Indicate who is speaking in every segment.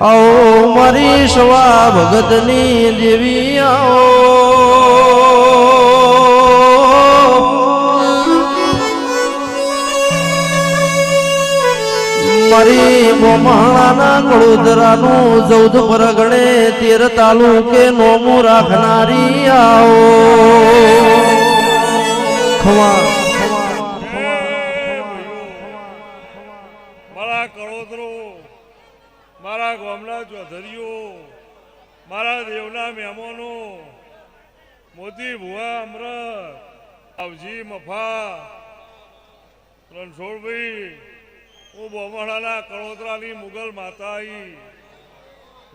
Speaker 1: આવો મારી સ્વા ભગતની દેવી આવો મારી બોમાણાના કડોદરાનું ચૌદ પરગણે તેર તાલુકે નોમું રાખનારી આવો
Speaker 2: ખવા કળોતરો મારા ગામના ચૌધરીઓ, મારા દેવના મહેમાનો, મોતી ભુવા અમરત આવજી મફા, રણછોડભાઈ, હું બોમણાના કળોતરાની મુગલ માતાઈ,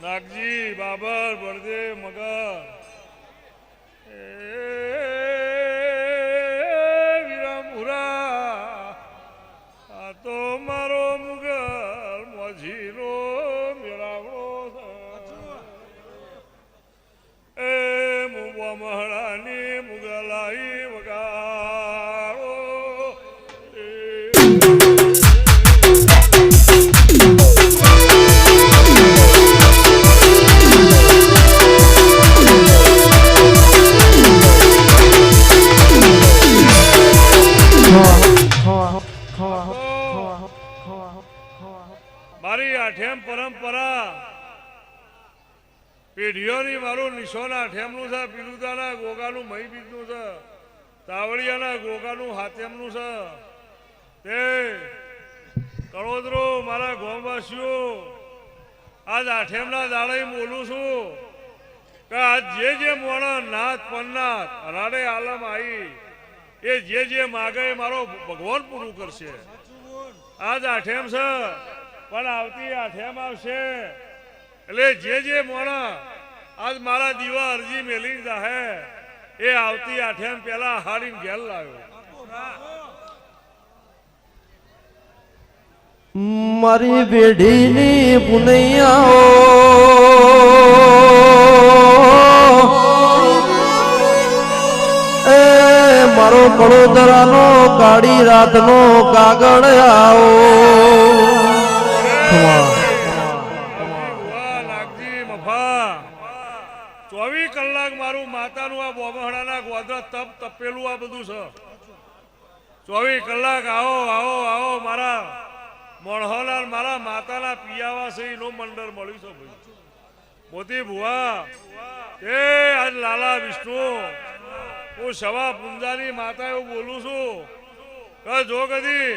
Speaker 2: નાગજી, બાબર બળદેવ મગર. એ વીરામુરા આ તો મારો મુગલ મારી આઠેમ પરંપરા. પેઢીઓની મારું નિશોન આઠેમનું છે, પીલુદાના ગોગાનું મહી બીજનું છે તાવડિયાના ગોગાનું હાથેમનું છે. તે કળોદરો, મારા ગામવાસીઓ, આજ આઠેમના દાડે બોલું છું કે આજ જે જે મોણા નાથ પન્નાથ રાડે આલમ આવી એ જે જે માગે મારો ભગવાન પૂરું કરશે. આજ આઠેમ છે પણ આવતી આઠેમ આવશે. એટલે જે જે મોણા આજ મારા દીવા અરજી મેલી જાહે એ આવતી આઠેમ પેલા હાડીને ઘેર લાવ્યો
Speaker 1: મારી પેઢીની પુનૈયાઓ એ મારો કડોદરાનો કાળી રાતનો કાગળ આવો.
Speaker 2: ચોવીસ કલાક આવો આવો આવો, મારા મણહોલાલ, મારા માતાના પિયાવા છે એનું મંડળ મળ્યું છે ભાઈ. મોતી ભુવા, એ આજ લાલા વિષ્ણુ, હું સવા પુંજાની માતા એવું બોલું છું. કે જો કદી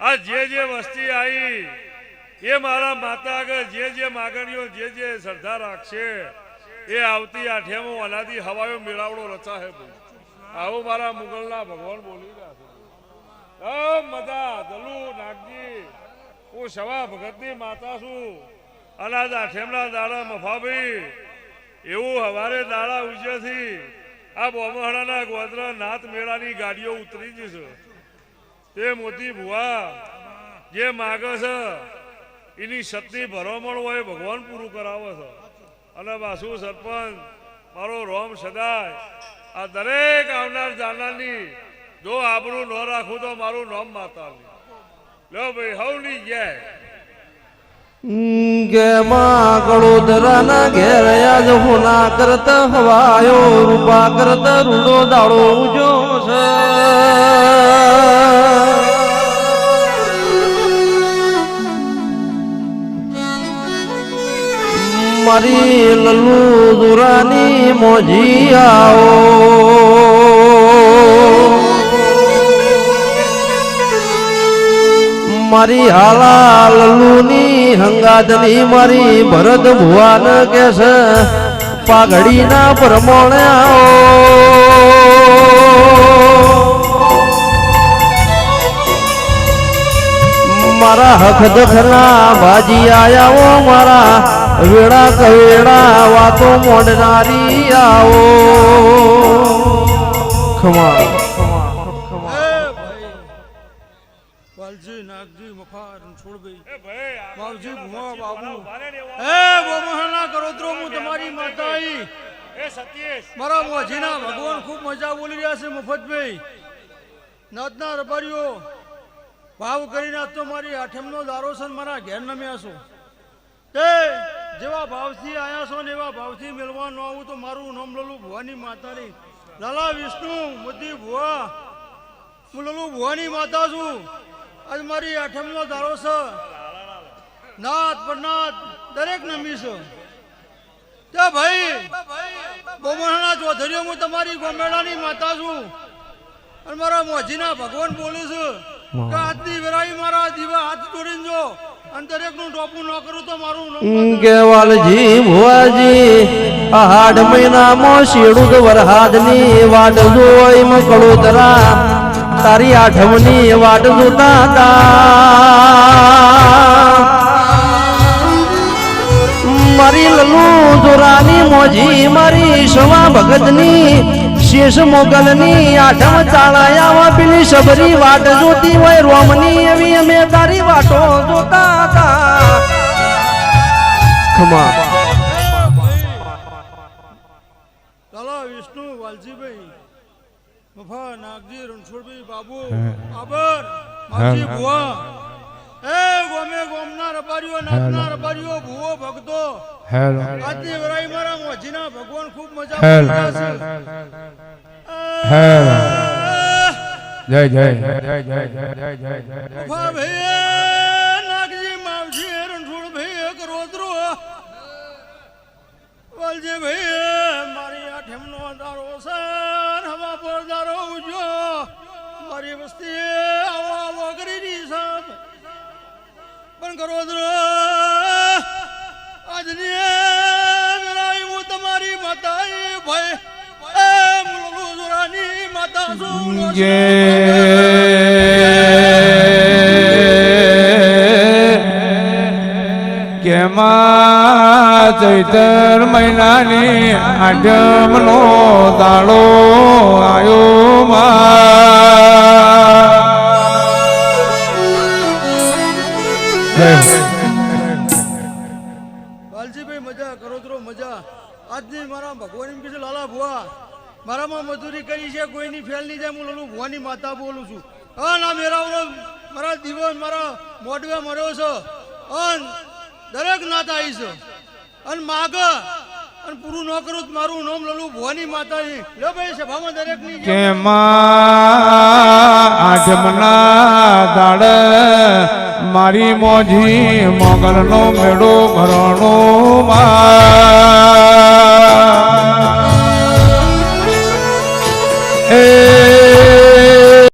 Speaker 2: આ જે જે વસ્તી આવી, એ મારા માતા આગળ જે જે માગણીઓ, જે જે શ્રદ્ધા રાખશે, એ આવતી આઠેમો અનાદિ હવાયો મેળાવડો રચાશે આવો મારા મુગલના ભગવાન બોલી રહ્યા છે. મજા. દલુ, નાગજી. હું સવા ભગતની માતા છું. અનાજ આઠેમના દાડા મફાભાઈ એવું હવારે દાડા ઉજ્યથી આ બોમહડાના ગોધરા નાથ મેળાની ગાડીઓ ઉતરી જશે તે મોતી ભુવા જે માગે છે, એની સતની ભરોમણ હોય ભગવાન પૂરું કરાવે છે. અને વાસુ સરપંચ, મારો રોમ સદાય. આ દરેક આવનાર જાનારની જો આબરું ન રાખું તો મારું નામ માતાની લો ભાઈ, હવની જય.
Speaker 1: ગેમાં કડોદરાના ઘેર આજ હોના કરતા હવાયો, રૂપા કરત રૂડો દાડો ઉજો છે. મારી લલ્લુ દુરાની મોજી આવો. મારી હાલા લલ્લુની હંગાતની મારી ભરત ભુવાન કે છે, પાઘડીના પ્રમાણે આવો મારા હક દખના ભાજી આયાઓ, મારા વેડા કવેડા વાતો મોડનારી આવો. ખમા
Speaker 3: નાગજી
Speaker 2: એ ભાઈ
Speaker 3: બાબુ. કરોતરો હું તમારી
Speaker 2: એ સતીશ.
Speaker 3: મારા મોજીના ભગવાન ખૂબ મજા બોલી રહ્યા છે મફતભાઈ. નાતના રબારીઓ ભાવ કરીને આજ તો મારી આઠમનો દારો છે મારા ઘેર નમ્યા છો. તે જેવા ભાવથી આયા છો ને એવા ભાવથી મેળવા ન આવું તો મારું નામ લલું ભુવાની માતાની. લાલા વિષ્ણુ મુદ્દી ભુવા. હું લલુ ભુવાની માતા છું. આજ મારી આઠમનો ધારો છે. નાથ પરનાથ દરેક નમી છે. તે ભાઈ બોમણના ચૌધરીઓ હું તમારી ગોમેડાની માતા છું. અને મારા મોજીના ભગવાન બોલું છું કે આજની વેરાઈ મારા દીવા હાથ જોડીને જો. અને દરેકનું ટોપું ન કરું તો મારું નામ
Speaker 1: કેવાલજી ભુવાજી આ મહિનામાં શેડુદ વરહાદની વાટ જોઈ કળોતરા તારી આઠમની વાટ જોતા તા મારી લલુ જોરાની મોજી, મારી શવા ભગતની, શેષ મોગલની, આઠમ ચાળાયા પેલી શબરી વાટ જોતી હોય, રોમની એવી અમે તારી વાટો જોતા તા ખમા.
Speaker 3: ચલો વિષ્ણુ વાલજીભાઈ. મફા નાગજી રણછોડભાઈ બાબુ આબર માજી ભુવા એ ગોમે ગોમના રબારીઓ નાચના રબારીઓ ભુવો ભક્તો
Speaker 4: હેલો
Speaker 3: આજની વેરાઈ મારા મોજીના ભગવાન ખૂબ મજા કરતા છે.
Speaker 4: જય જય જય જય જય જય જય જય
Speaker 3: ભાઈ નાગજી માવજી રણછોડભાઈ એક રોદરો વાલજી ભાઈ મારી આઠમનો દારો છે મારી વસ્તી આવો આવો કરી રહી સાહેબ પણ કરો આજની હું તમારી માતા ભાઈ એ મુલુ જોરાની માતા
Speaker 4: કેમાં ચૈતર મહિનાની આઠમનો દાડો આયો માં
Speaker 3: વાલજીભાઈ મજા કરોદરો મજા. આજની મારા ભગવાન એમ લાલા ભુવા મારામાં મજૂરી કરી છે કોઈની ફેલ નહીં જાય હું લલું ભુવાની માતા બોલું છું. હા ના મારા દિવસ મારા મોઢવે મર્યો છે. અન દરેક નાતા આવી છે. અને માગ. અને પૂરું ન કરું મારું નામ લલું ભવાની માતા છે લે ભાઈ, સભામાં દરેકની કે
Speaker 4: કેમાં આઠમના દાડ મારી મોજી મોગલનો મેળો ભરણો માં. એ